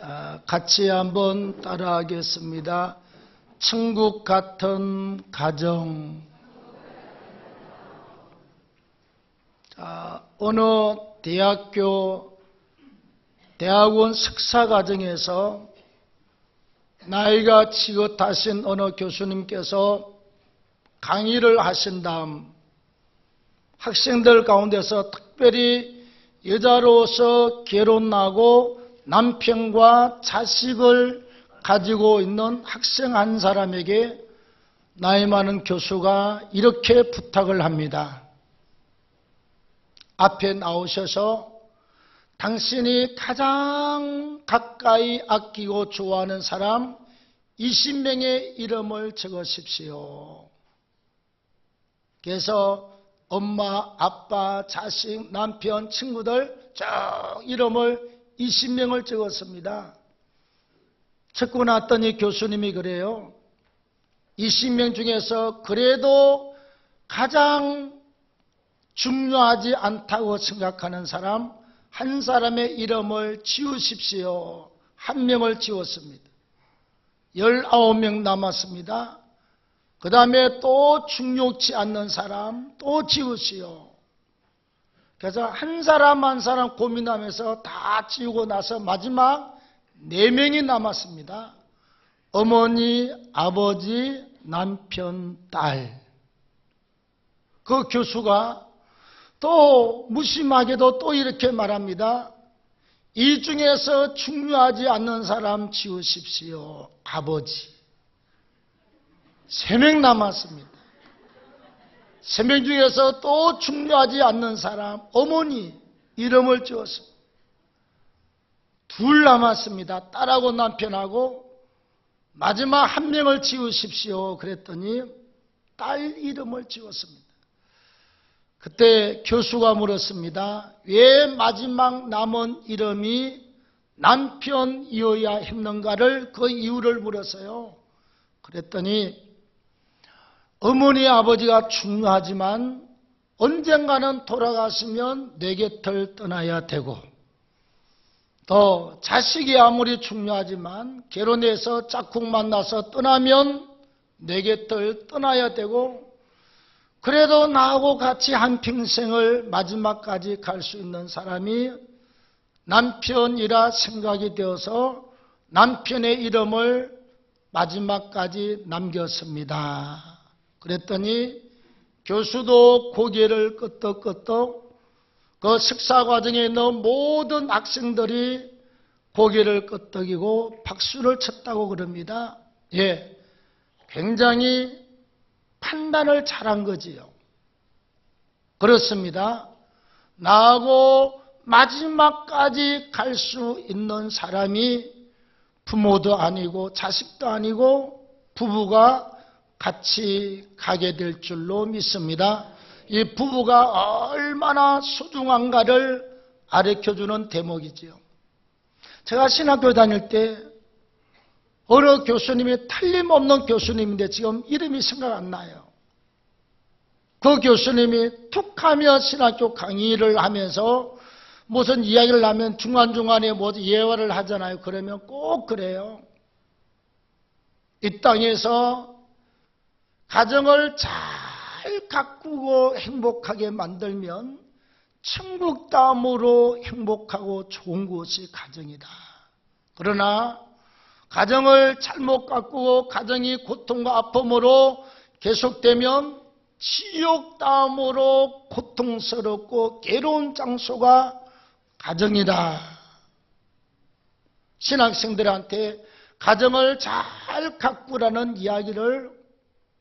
자, 같이 한번 따라하겠습니다. 천국 같은 가정. 자, 어느 대학교, 대학원 석사 과정에서 나이가 지긋하신 어느 교수님께서 강의를 하신 다음 학생들 가운데서 특별히 여자로서 결혼하고 남편과 자식을 가지고 있는 학생 한 사람에게 나이 많은 교수가 이렇게 부탁을 합니다. 앞에 나오셔서 당신이 가장 가까이 아끼고 좋아하는 사람 20명의 이름을 적으십시오. 그래서 엄마, 아빠, 자식, 남편, 친구들 쭉 이름을 20명을 적었습니다. 적고 났더니 교수님이 그래요. 20명 중에서 그래도 가장 중요하지 않다고 생각하는 사람 한 사람의 이름을 지우십시오. 한 명을 지웠습니다. 19명 남았습니다. 그 다음에 또 중요치 않는 사람 또 지우시오. 그래서 한 사람 한 사람 고민하면서 다 지우고 나서 마지막 네 명이 남았습니다. 어머니, 아버지, 남편, 딸. 그 교수가 또 무심하게도 또 이렇게 말합니다. 이 중에서 중요하지 않는 사람 지우십시오. 아버지. 세 명 남았습니다. 세명 중에서 또 중요하지 않는 사람, 어머니 이름을 지었습니다. 둘 남았습니다. 딸하고 남편하고 마지막 한 명을 지우십시오. 그랬더니 딸 이름을 지웠습니다. 그때 교수가 물었습니다. 왜 마지막 남은 이름이 남편이어야 했는가를 그 이유를 물었어요. 그랬더니 어머니 아버지가 중요하지만 언젠가는 돌아가시면 내 곁을 떠나야 되고 또 자식이 아무리 중요하지만 결혼해서 짝꿍 만나서 떠나면 내 곁을 떠나야 되고 그래도 나하고 같이 한 평생을 마지막까지 갈 수 있는 사람이 남편이라 생각이 되어서 남편의 이름을 마지막까지 남겼습니다. 그랬더니 교수도 고개를 끄덕끄덕 그 식사 과정에 있는 모든 학생들이 고개를 끄덕이고 박수를 쳤다고 그럽니다. 예. 굉장히 판단을 잘한 거지요. 그렇습니다. 나하고 마지막까지 갈 수 있는 사람이 부모도 아니고 자식도 아니고 부부가 같이 가게 될 줄로 믿습니다. 이 부부가 얼마나 소중한가를 가르쳐주는 대목이지요. 제가 신학교 다닐 때 어느 교수님이 틀림없는 교수님인데 지금 이름이 생각 안 나요. 그 교수님이 툭 하며 신학교 강의를 하면서 무슨 이야기를 하면 중간중간에 뭐 예화를 하잖아요. 그러면 꼭 그래요. 이 땅에서 가정을 잘 가꾸고 행복하게 만들면 천국 다음으로 행복하고 좋은 곳이 가정이다. 그러나 가정을 잘못 가꾸고 가정이 고통과 아픔으로 계속되면 지옥 다음으로 고통스럽고 괴로운 장소가 가정이다. 신학생들한테 가정을 잘 가꾸라는 이야기를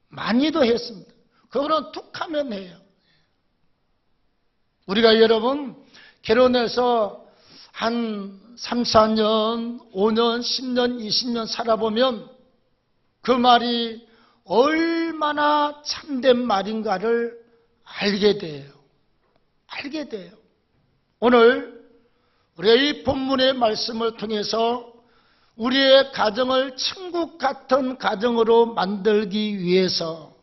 많이도 했습니다. 그거는 툭 하면 해요. 우리가 여러분 결혼해서 한 3, 4년, 5년, 10년, 20년 살아보면 그 말이 얼마나 참된 말인가를 알게 돼요. 알게 돼요. 오늘 우리가 이 본문의 말씀을 통해서 우리의 가정을 천국 같은 가정으로 만들기 위해서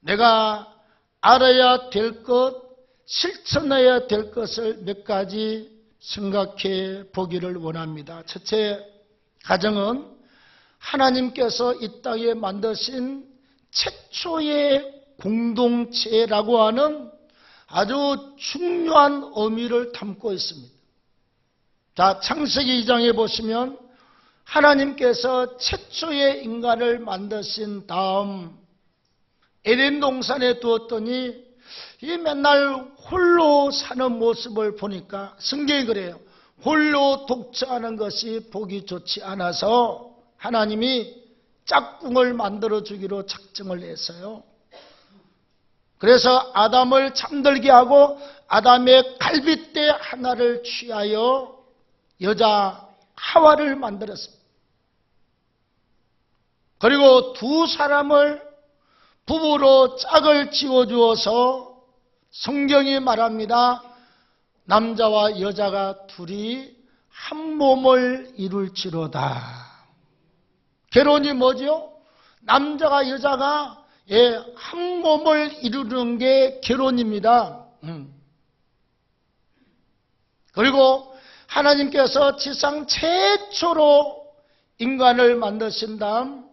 내가 알아야 될 것, 실천해야 될 것을 몇 가지 생각해 보기를 원합니다. 첫째, 가정은 하나님께서 이 땅에 만드신 최초의 공동체라고 하는 아주 중요한 의미를 담고 있습니다. 자, 창세기 2장에 보시면 하나님께서 최초의 인간을 만드신 다음 에덴 동산에 두었더니 이 맨날 홀로 사는 모습을 보니까 성경이 그래요. 홀로 독처하는 것이 보기 좋지 않아서 하나님이 짝꿍을 만들어 주기로 작정을 했어요. 그래서 아담을 잠들게 하고 아담의 갈빗대 하나를 취하여 여자 하와를 만들었습니다. 그리고 두 사람을 부부로 짝을 지어주어서 성경이 말합니다. 남자와 여자가 둘이 한 몸을 이룰지로다. 결혼이 뭐죠? 남자가 여자가 예, 한 몸을 이루는 게 결혼입니다. 음. 그리고 하나님께서 지상 최초로 인간을 만드신 다음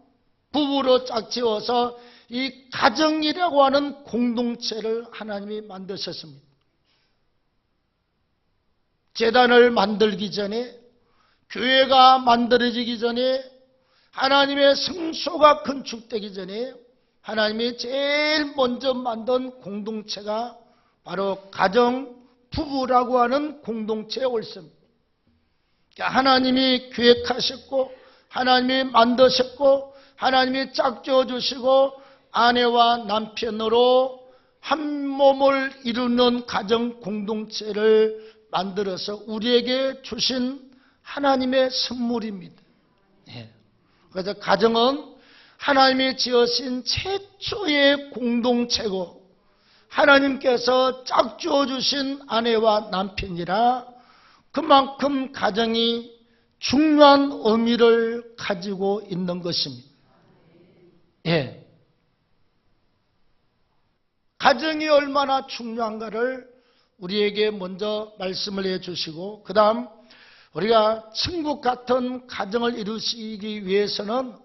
부부로 짝지어서 이 가정이라고 하는 공동체를 하나님이 만드셨습니다. 재단을 만들기 전에 교회가 만들어지기 전에 하나님의 성소가 건축되기 전에 하나님이 제일 먼저 만든 공동체가 바로 가정 부부라고 하는 공동체의 옳습니다. 하나님이 기획하셨고 하나님이 만드셨고 하나님이 짝지어 주시고 아내와 남편으로 한 몸을 이루는 가정 공동체를 만들어서 우리에게 주신 하나님의 선물입니다. 예. 그래서 가정은 하나님이 지으신 최초의 공동체고 하나님께서 짝주어 주신 아내와 남편이라 그만큼 가정이 중요한 의미를 가지고 있는 것입니다. 예. 가정이 얼마나 중요한가를 우리에게 먼저 말씀을 해 주시고 그 다음 우리가 천국 같은 가정을 이루시기 위해서는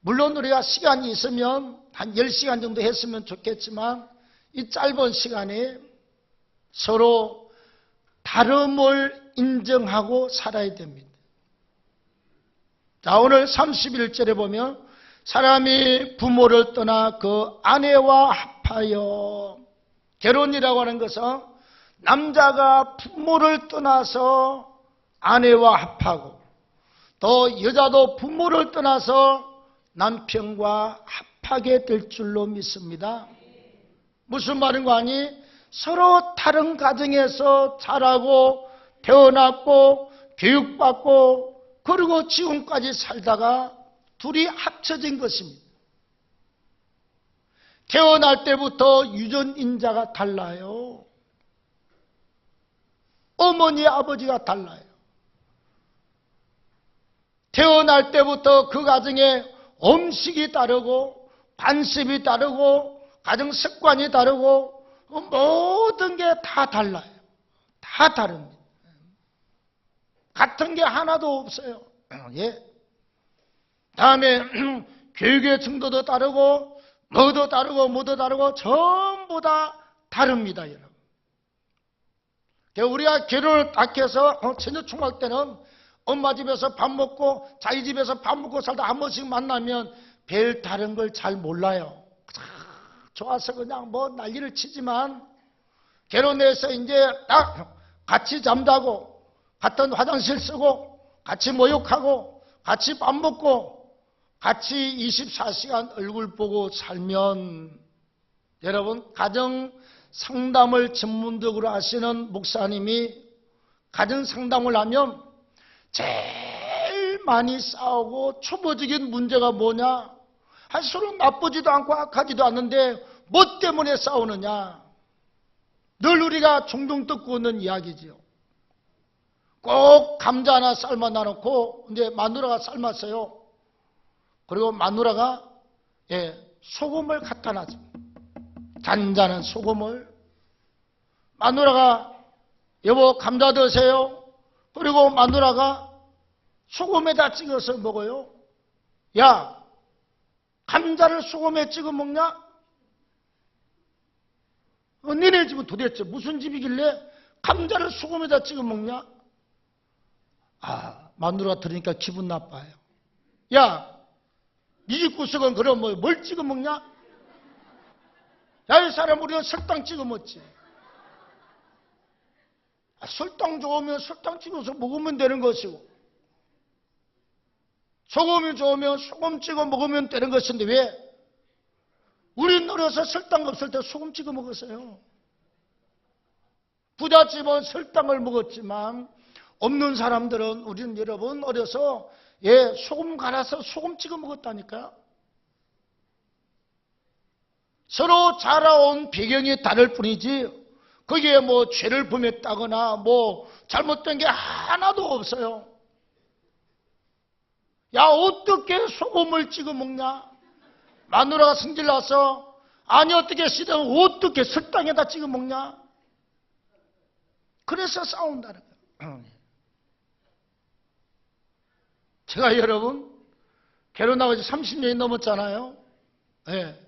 물론 우리가 시간이 있으면 한 10시간 정도 했으면 좋겠지만 이 짧은 시간에 서로 다름을 인정하고 살아야 됩니다. 자, 오늘 31절에 보면 사람이 부모를 떠나 그 아내와 합하여 결혼이라고 하는 것은 남자가 부모를 떠나서 아내와 합하고 또 여자도 부모를 떠나서 남편과 합하게 될 줄로 믿습니다. 무슨 말인가 하니 서로 다른 가정에서 자라고 태어났고 교육받고 그리고 지금까지 살다가 둘이 합쳐진 것입니다. 태어날 때부터 유전인자가 달라요. 어머니, 아버지가 달라요. 태어날 때부터 그 가정에 음식이 다르고 관습이 다르고 가정 습관이 다르고 모든 게 다 달라요. 다 다릅니다. 같은 게 하나도 없어요. 예. 다음에 교육의 정도도 다르고 뭐도 다르고 뭐도 다르고 전부 다 다릅니다, 여러분. 우리가 해서 어, 처녀 총각 때는 엄마 집에서 밥 먹고 자기 집에서 밥 먹고 살다 한 번씩 만나면 별 다른 걸 잘 몰라요. 좋아서 그냥 뭐 난리를 치지만 결혼해서 이제 딱 같이 잠자고 같은 화장실 쓰고 같이 모욕하고 같이 밥 먹고 같이 24시간 얼굴 보고 살면 여러분 가정 상담을 전문적으로 하시는 목사님이 가정 상담을 하면 제일 많이 싸우고 초보적인 문제가 뭐냐? 한 서로 나쁘지도 않고 악하지도 않는데 뭐 때문에 싸우느냐? 늘 우리가 종종 듣고 있는 이야기지요. 꼭 감자 하나 삶아 놔놓고 이제 마누라가 삶았어요. 그리고 마누라가 예, 소금을 갖다 놨습니다. 잔잔한 소금을 마누라가 여보 감자 드세요. 그리고 마누라가 소금에다 찍어서 먹어요. 야, 감자를 소금에 찍어 먹냐? 어, 니네 집은 도대체 무슨 집이길래 감자를 소금에다 찍어 먹냐? 아, 마누라 들으니까 기분 나빠요. 야, 니집 구석은 그럼 뭐, 뭘 찍어 먹냐? 야, 이 사람 우리는 설탕 찍어 먹지. 아, 설탕 좋으면 설탕 찍어서 먹으면 되는 것이고, 소금이 좋으면 소금 찍어 먹으면 되는 것인데 왜? 우리 어려서 설탕 없을 때 소금 찍어 먹었어요. 부잣집은 설탕을 먹었지만 없는 사람들은 우리는 여러분 어려서 예 소금 갈아서 소금 찍어 먹었다니까요. 서로 자라온 배경이 다를 뿐이지 거기에 뭐 죄를 범했다거나 뭐 잘못된 게 하나도 없어요. 야 어떻게 소금을 찍어 먹냐? 마누라가 승질나서 아니 어떻게 시든 어떻게 설탕에다 찍어 먹냐? 그래서 싸운다는 거예요. 제가 여러분 결혼하고 이제 30년이 넘었잖아요. 예.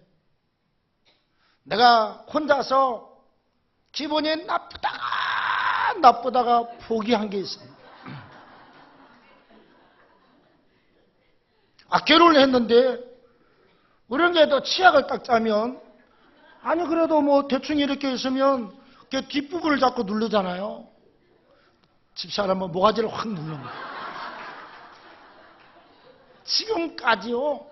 내가 혼자서 기분이 나쁘다가 나쁘다가 포기한 게 있습니다. 아 결혼을 했는데 그런 게도 치약을 딱 짜면 아니 그래도 뭐 대충 이렇게 있으면 그 뒷부분을 자꾸 누르잖아요. 집사람은 모가지를 확 누르는. 지금까지요.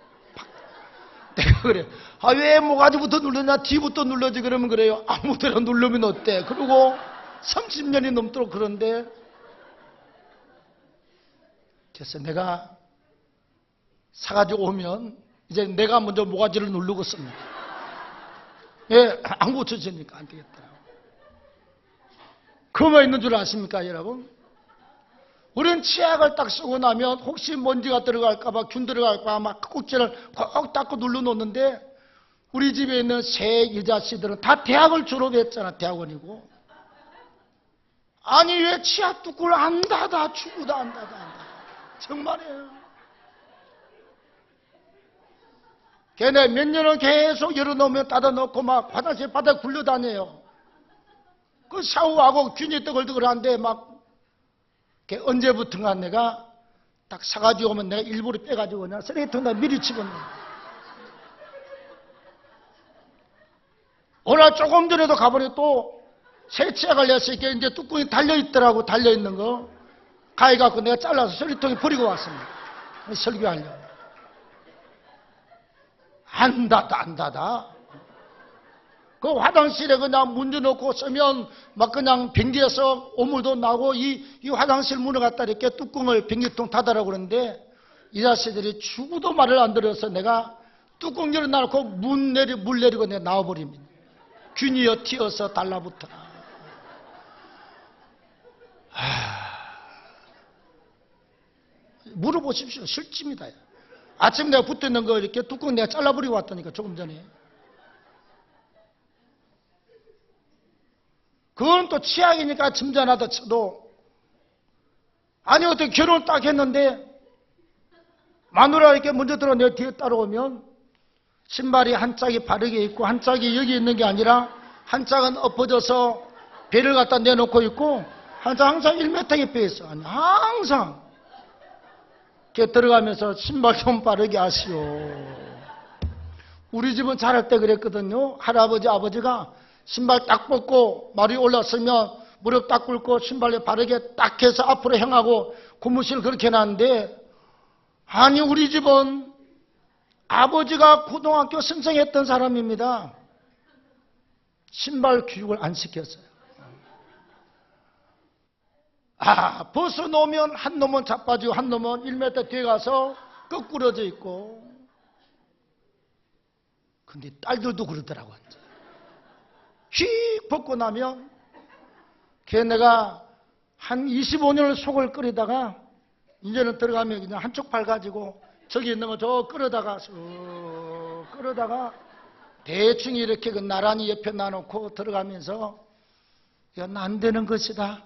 내가 그래. 아, 왜 모가지부터 누르냐? 뒤부터 눌러지 그러면 그래요. 아무 데나 누르면 어때? 그리고 30년이 넘도록 그런데 그래서 내가 사가지고 오면 이제 내가 먼저 모가지를 누르고 씁니다. 예, 안 고쳐지니까 안 되겠더라고. 그거가 있는 줄 아십니까, 여러분? 우리는 치약을 딱 쓰고 나면 혹시 먼지가 들어갈까봐, 균 들어갈까봐 막 꼭지를 꼭 닦고 눌러놓는데 우리 집에 있는 새 여자씨들은 다 대학을 졸업했잖아, 대학원이고. 아니, 왜 치약 뚜껑을 안 닫아? 죽어도 안 닫아, 안 닫아. 정말이에요. 걔네 몇 년을 계속 열어놓으면 닫아놓고 막 화장실 바닥 굴려다녀요. 그 샤워하고 균이 뜨글뜨글한데 막걔 언제부턴가 내가 딱 사가지고 오면 내가 일부러 빼가지고 그냥 쓰레기통에다 미리 집어넣어. 오늘 조금 전에도 가보니 또 세치약을 냈으니까 이제 뚜껑이 달려있더라고, 달려있는 거. 가해갖고 내가 잘라서 쓰레기통에 버리고 왔습니다. 설교하려고. 안 닫아, 안 닫아. 그 화장실에 그냥 문 열어놓고 쓰면 막 그냥 변기에서 오물도 나고 이, 이 화장실 문을 갖다 이렇게 뚜껑을 변기통 닫아라고 그러는데 이 자식들이 죽어도 말을 안 들어서 내가 뚜껑 열어놔놓고 문 내리, 물 내리고 내가 나와버립니다. 균이여 튀어서 달라붙어라. 하... 물어보십시오. 실집니다. 아침 내가 붙어 있는 거 이렇게 뚜껑 내가 잘라버리고 왔다니까 조금 전에. 그건 또 치약이니까 침전하다 쳐도 아니 어떻게 결혼 딱 했는데 마누라 이렇게 먼저 들어 내 뒤에 따라오면 신발이 한 짝이 바르게 있고 한 짝이 여기 있는 게 아니라 한 짝은 엎어져서 배를 갖다 내놓고 있고 한 짝 항상 1m에 빼 있어. 아니, 항상. 이렇게 들어가면서 신발 좀 바르게 하시오. 우리 집은 자랄 때 그랬거든요. 할아버지, 아버지가 신발 딱 벗고 말이 올랐으면 무릎 딱 꿇고 신발에 바르게 딱 해서 앞으로 향하고 고무실 그렇게 놨는데 아니 우리 집은 아버지가 고등학교 선생했던 사람입니다. 신발 교육을 안 시켰어요. 아, 벗어놓으면 한 놈은 자빠지고 한 놈은 1m 뒤에 가서 거꾸러져 있고. 근데 딸들도 그러더라고. 휙 벗고 나면 걔네가 한 25년을 속을 끓이다가 이제는 들어가면 그냥 한쪽 팔 가지고 저기 있는 거 저 끌어다가 쑥 끌어다가 대충 이렇게 그 나란히 옆에 놔놓고 들어가면서 이건 안 되는 것이다.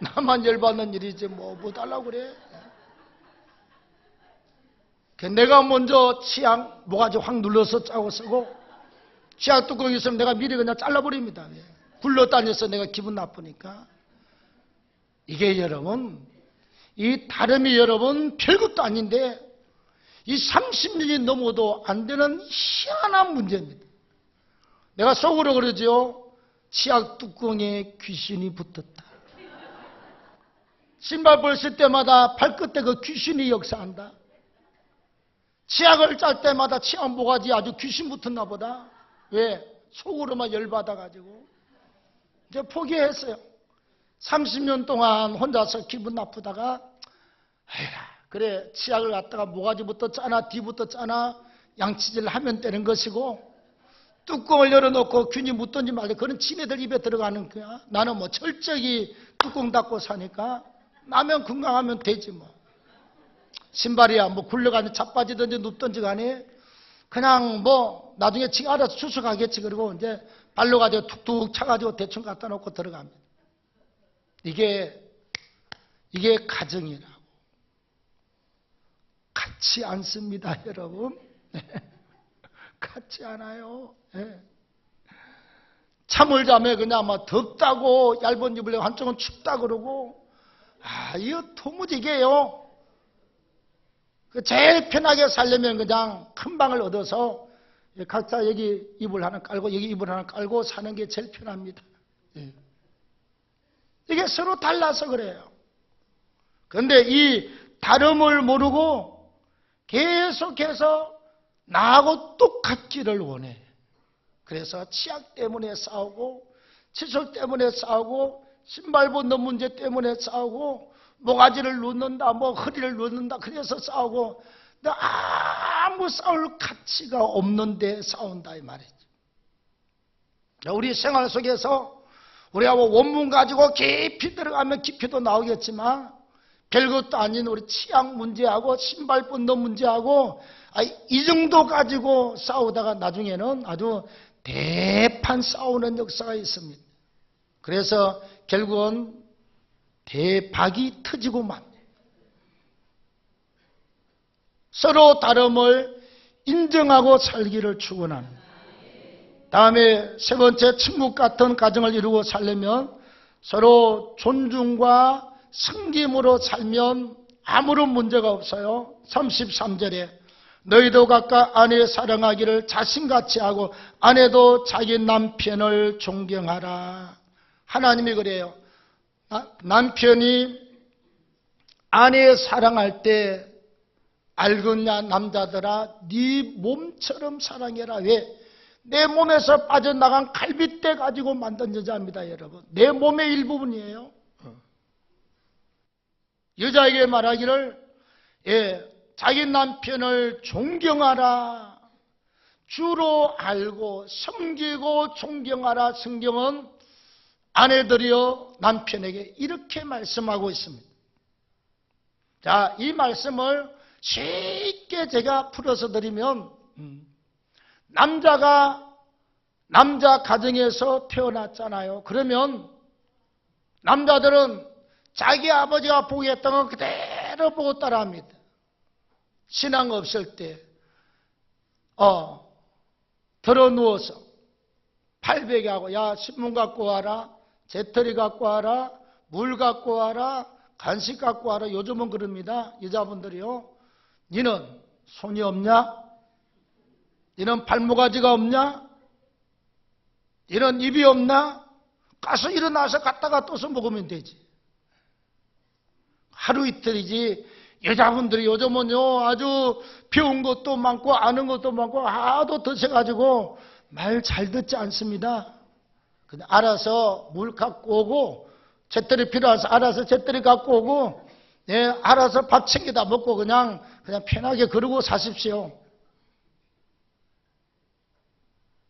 나만 열받는 일이지 뭐, 뭐 달라고 그래. 그 내가 먼저 치약 모가지 확 눌러서 짜고 쓰고 치약 뚜껑이 있으면 내가 미리 그냥 잘라버립니다. 예. 굴러다녀서 내가 기분 나쁘니까. 이게 여러분, 이 다름이 여러분 별것도 아닌데 이 30년이 넘어도 안 되는 희한한 문제입니다. 내가 속으로 그러죠. 치약 뚜껑에 귀신이 붙었다. 신발 벗을 때마다 발끝에 그 귀신이 역사한다. 치약을 짤 때마다 치약 모가지 아주 귀신 붙었나 보다. 왜? 속으로만 열받아가지고. 이제 포기했어요. 30년 동안 혼자서 기분 나쁘다가, 에휴, 그래, 치약을 갖다가 모가지부터 짜나, 뒤부터 짜나, 양치질 하면 되는 것이고, 뚜껑을 열어놓고 균이 묻든지 말든 그런 지네들 입에 들어가는 거야. 나는 뭐 철저히 뚜껑 닫고 사니까, 나면 건강하면 되지 뭐. 신발이야 뭐 굴러가는 자빠지든지 눕든지 간에 그냥 뭐 나중에 지 알아서 추석하겠지 그리고 이제 발로 가지고 툭툭 차가지고 대충 갖다 놓고 들어갑니다. 이게 이게 가정이라고 같지 않습니다, 여러분. 같지 않아요. 예. 참을 자매 그냥 막 덥다고 얇은 입을 한쪽은 춥다 그러고 아 이거 도무지게요. 그 제일 편하게 살려면 그냥 큰 방을 얻어서 각자 여기 이불 하나 깔고 여기 이불 하나 깔고 사는 게 제일 편합니다. 예. 이게 서로 달라서 그래요. 그런데 이 다름을 모르고 계속해서 나하고 똑같기를 원해. 그래서 치약 때문에 싸우고 칫솔 때문에 싸우고 신발 벗는 문제 때문에 싸우고 모가지를 놓는다, 뭐 허리를 놓는다, 그래서 싸우고, 아무 싸울 가치가 없는데 싸운다 이 말이죠. 우리 생활 속에서 우리가 뭐 원문 가지고 깊이 들어가면 깊이도 나오겠지만 별것도 아닌 우리 치약 문제하고 신발 벗는 문제하고 아, 이 정도 가지고 싸우다가 나중에는 아주 대판 싸우는 역사가 있습니다. 그래서 결국은 대박이 터지고만 서로 다름을 인정하고 살기를 축원하는 다음에 세 번째 친구 같은 가정을 이루고 살려면 서로 존중과 승김으로 살면 아무런 문제가 없어요. 33절에 너희도 각각 아내 사랑하기를 자신같이 하고 아내도 자기 남편을 존경하라. 하나님이 그래요. 아, 남편이 아내 사랑할 때 알겠냐 남자들아 네 몸처럼 사랑해라 왜? 내 몸에서 빠져나간 갈빗대 가지고 만든 여자입니다 여러분 내 몸의 일부분이에요 어. 여자에게 말하기를 예, 자기 남편을 존경하라 주로 알고 섬기고 존경하라 성경은 아내들이여 남편에게 이렇게 말씀하고 있습니다. 자, 이 말씀을 쉽게 제가 풀어서 드리면 음, 남자가 남자 가정에서 태어났잖아요. 그러면 남자들은 자기 아버지가 보게 했던 건 그대로 보고 따라합니다. 신앙 없을 때, 어, 들어 누워서 팔베개 하고 야 신문 갖고 와라 재터리 갖고 와라, 물 갖고 와라, 간식 갖고 와라. 요즘은 그럽니다. 여자분들이요. 니는 손이 없냐? 니는 발모가지가 없냐? 니는 입이 없나? 가서 일어나서 갔다가 떠서 먹으면 되지. 하루 이틀이지. 여자분들이 요즘은요, 아주 배운 것도 많고, 아는 것도 많고, 하도 드셔가지고, 말 잘 듣지 않습니다. 그냥 알아서 물 갖고 오고 잿더리 필요해서 알아서 잿더리 갖고 오고 예, 알아서 밥 챙겨다 먹고 그냥 그냥 편하게 그러고 사십시오.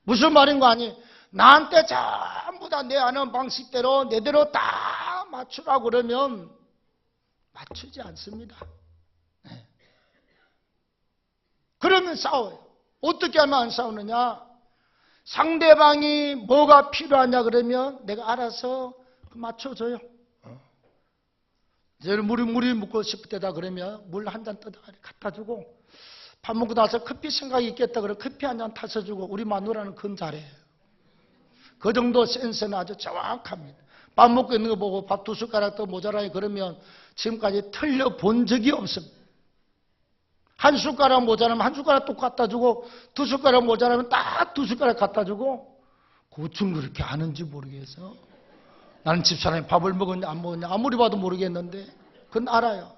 무슨 말인 거 아니? 나한테 전부 다 내 아는 방식대로 내대로 다 맞추라고 그러면 맞추지 않습니다. 네. 그러면 싸워요. 어떻게 하면 안 싸우느냐? 상대방이 뭐가 필요하냐 그러면 내가 알아서 맞춰줘요. 이제 물이 물이 묻고 싶을 때다 그러면 물 한 잔 떠다 갖다 주고 밥 먹고 나서 커피 생각이 있겠다 그래 커피 한 잔 타서 주고 우리 마누라는 그건 잘해요. 그 정도 센스는 아주 정확합니다. 밥 먹고 있는 거 보고 밥 두 숟가락 더 모자라요 그러면 지금까지 틀려 본 적이 없습니다. 한 숟가락 모자라면 한 숟가락 또 갖다 주고 두 숟가락 모자라면 딱 두 숟가락 갖다 주고 고충 그렇게 아는지 모르겠어. 나는 집사람이 밥을 먹었냐 안 먹었냐 아무리 봐도 모르겠는데 그건 알아요.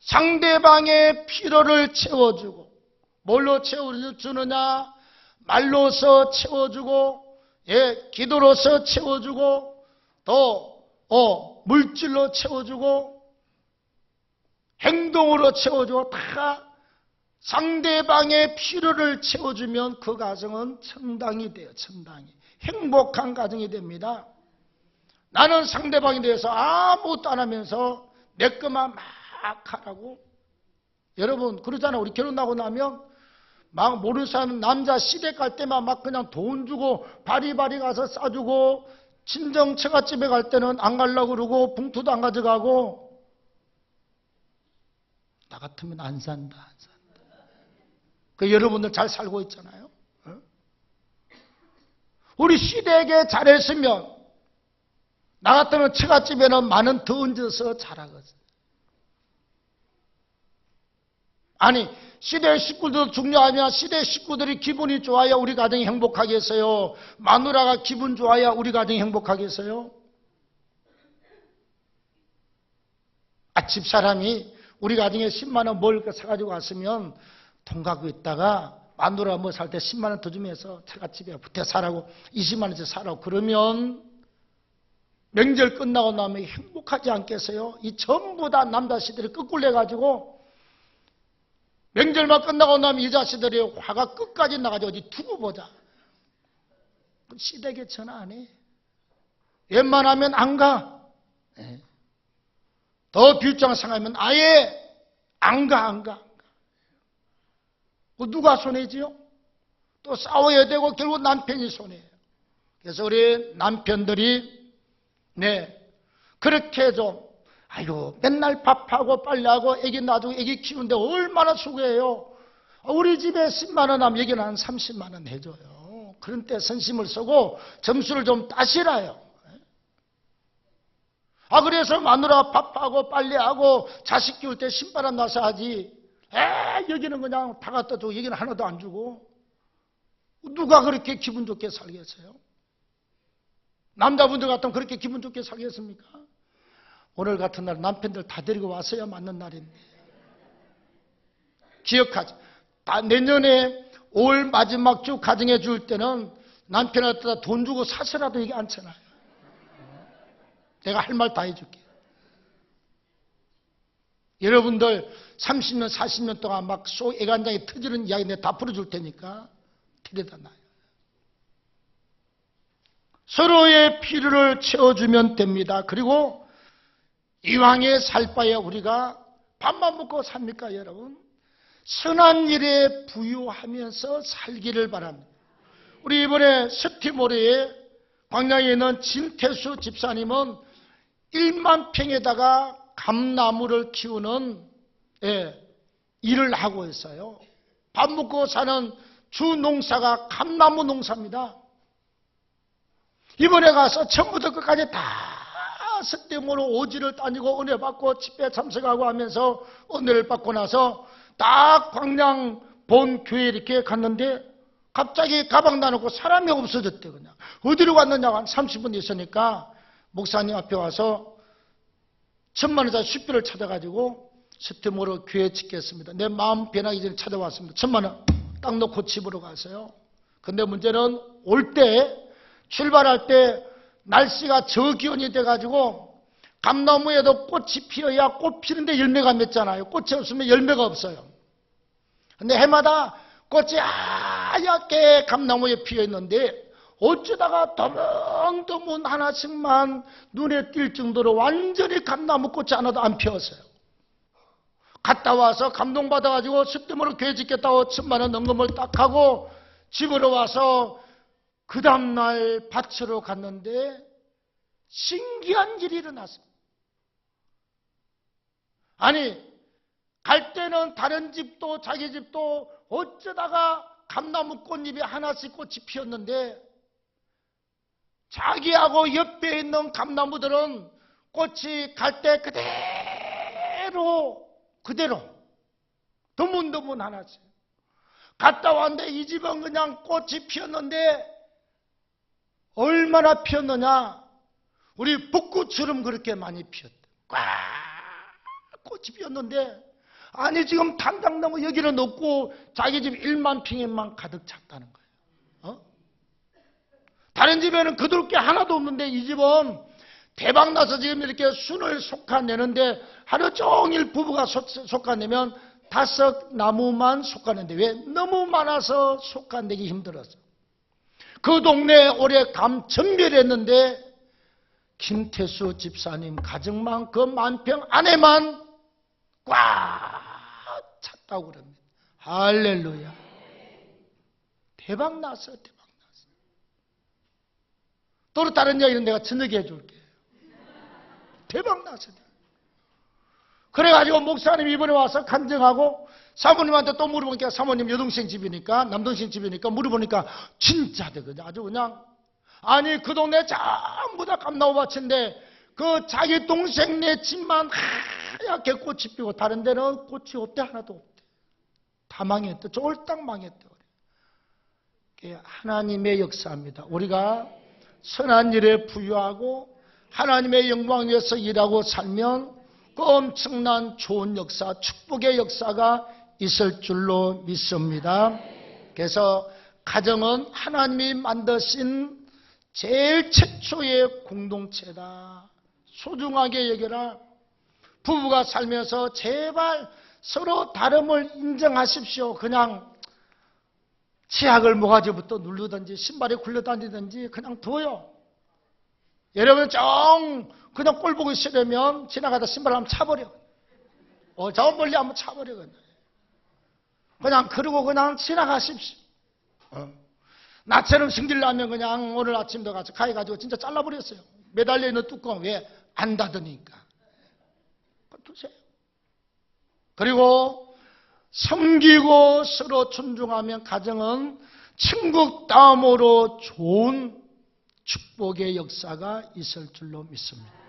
상대방의 필요를 채워주고 뭘로 채워주느냐 말로서 채워주고 예 기도로서 채워주고 또 어, 물질로 채워주고 행동으로 채워주고 다 상대방의 필요를 채워주면 그 가정은 청당이 돼요. 청당이. 행복한 가정이 됩니다. 나는 상대방에 대해서 아무것도 안 하면서 내 것만 막 하라고. 여러분 그러잖아요. 우리 결혼하고 나면 막 모르는 사람 남자 시댁 갈 때만 막 그냥 돈 주고 바리바리 가서 싸주고 친정 처갓집에 갈 때는 안 가려고 그러고 봉투도 안 가져가고 나 같으면 안 산다, 안 산다. 그 여러분들 잘 살고 있잖아요. 어? 우리 시댁에 잘했으면 나 같으면 처갓집에는 많은 더 얹어서 잘하거든. 아니 시대 식구들도 중요하냐 시대 식구들이 기분이 좋아야 우리 가정이 행복하겠어요. 마누라가 기분 좋아야 우리 가정이 행복하겠어요. 아 집사람이 우리 가정에 10만 원 먹을 거 사가지고 왔으면 돈 갖고 있다가 마누라 뭐 살 때 10만 원 더 주면서 처갓집에 부태 사라고 20만 원씩 사라고 그러면 명절 끝나고 나면 행복하지 않겠어요? 이 전부 다 남자씨들이 거꾸로 해가지고 명절만 끝나고 나면 이 자식들이 화가 끝까지 나가지고 어디 두고 보자. 시댁에 전화 안 해. 웬만하면 안 가. 예. 더 뷰장상하면 아예 안 가, 안 가, 누가 손해지요? 또 싸워야 되고 결국 남편이 손해예요. 그래서 우리 남편들이 네 그렇게 좀 아이고 맨날 밥하고 빨래하고 애기 놔두고 애기 키우는데 얼마나 수고해요. 우리 집에 10만 원 하면 여기는 한 30만 원 해줘요. 그런 때 선심을 쓰고 점수를 좀 따시라요. 아 그래서 마누라 밥하고 빨래하고 자식 키울 때 10만 원 나서 하지. 에 여기는 그냥 다 갖다 주고 여기는 하나도 안 주고 누가 그렇게 기분 좋게 살겠어요? 남자분들 같으면 그렇게 기분 좋게 살겠습니까? 오늘 같은 날 남편들 다 데리고 왔어야 맞는 날인데. 기억하죠. 다 내년에 5월 마지막 주 가정해 줄 때는 남편한테 돈 주고 사서라도 얘기 않잖아요. 내가 할 말 다 해줄게. 여러분들 30년, 40년 동안 막소 애간장이 터지는 이야기 내가 다 풀어줄 테니까 데려다 놔요. 서로의 필요를 채워주면 됩니다. 그리고 이왕에 살 바에 우리가 밥만 먹고 삽니까, 여러분? 선한 일에 부유하면서 살기를 바랍니다. 우리 이번에 스티모르에 광양에 있는 진태수 집사님은 1만 평에다가 감나무를 키우는 예, 일을 하고 있어요. 밥 먹고 사는 주 농사가 감나무 농사입니다. 이번에 가서 처음부터 끝까지 다 스tem으로 오지를 다니고 은혜 받고 집회 참석하고 하면서 은혜를 받고 나서 딱 광양 본 교회 이렇게 갔는데 갑자기 가방 나놓고 사람이 없어졌대 그냥 어디로 갔느냐고 한 30분 있으니까 목사님 앞에 와서 천만 원짜리 수표를 찾아가지고 스tem으로 교회 짓겠습니다. 내 마음 변하기 전에 찾아왔습니다. 천만 원 딱 놓고 집으로 갔어요. 근데 문제는 올 때 출발할 때 날씨가 저기온이 돼가지고 감나무에도 꽃이 피어야 꽃 피는데 열매가 맺잖아요. 꽃이 없으면 열매가 없어요. 근데 해마다 꽃이 하얗게 감나무에 피어 있는데 어쩌다가 더문더문 하나씩만 눈에 띌 정도로 완전히 감나무 꽃이 하나도 안 피었어요. 갔다 와서 감동받아가지고 습tem으로 교회 짓겠다고 천만 원 넘금을 딱 하고 집으로 와서 그 다음날 밭으로 갔는데 신기한 일이 일어났어. 아니, 갈 때는 다른 집도 자기 집도 어쩌다가 감나무 꽃잎이 하나씩 꽃이 피었는데 자기하고 옆에 있는 감나무들은 꽃이 갈 때 그대로 그대로. 드문드문 하나씩 갔다 왔는데 이 집은 그냥 꽃이 피었는데 얼마나 피었느냐? 우리 붓꽃처럼 그렇게 많이 피었다 꽉 꽃이 피었는데. 아니 지금 당장나무 여기는 없고 자기 집 1만 평에만 가득 찼다는 거예요. 어? 다른 집에는 거둘 게 하나도 없는데 이 집은 대박 나서 지금 이렇게 순을 솎아내는데 하루 종일 부부가 솎아내면 다섯 나무만 솎아내는데 왜? 너무 많아서 솎아내기 힘들어서. 그 동네에 올해 감 전멸했는데 김태수 집사님 가정만 그 만평 안에만 꽉 찼다고 그럽니다. 할렐루야. 대박 났어, 대박 났어. 또 다른 이야기는 내가 저녁에 해줄게. 대박 났어. 그래가지고 목사님 이번에 와서 간증하고 사모님한테 또 물어보니까 사모님 여동생 집이니까 남동생 집이니까 물어보니까 진짜 되거든. 아주 그냥 아니 그 동네 전부 다 감나무밭인데 그 자기 동생 네 집만 하얗게 꽃이 피고 다른 데는 꽃이 없대 하나도 없대. 다 망했대. 쫄딱 망했대. 그게 하나님의 역사입니다. 우리가 선한 일에 부유하고 하나님의 영광 위해서 일하고 살면 그 엄청난 좋은 역사, 축복의 역사가 있을 줄로 믿습니다. 그래서 가정은 하나님이 만드신 제일 최초의 공동체다. 소중하게 여겨라. 부부가 살면서 제발 서로 다름을 인정하십시오. 그냥 치약을 모가지부터 누르든지 신발에 굴려다니든지 그냥 둬요. 여러분 정 그냥 꼴 보기 싫으면 지나가다 신발 한번 차버려. 어, 저 멀리 한번 차버려. 그냥, 그러고 그냥 지나가십시오. 어. 나처럼 승질나면 그냥 오늘 아침도 가서 가해가지고 진짜 잘라버렸어요. 매달려 있는 뚜껑 왜 안 닫으니까. 두세요. 그리고 섬기고 서로 존중하면 가정은 천국 다음으로 좋은 축복의 역사가 있을 줄로 믿습니다.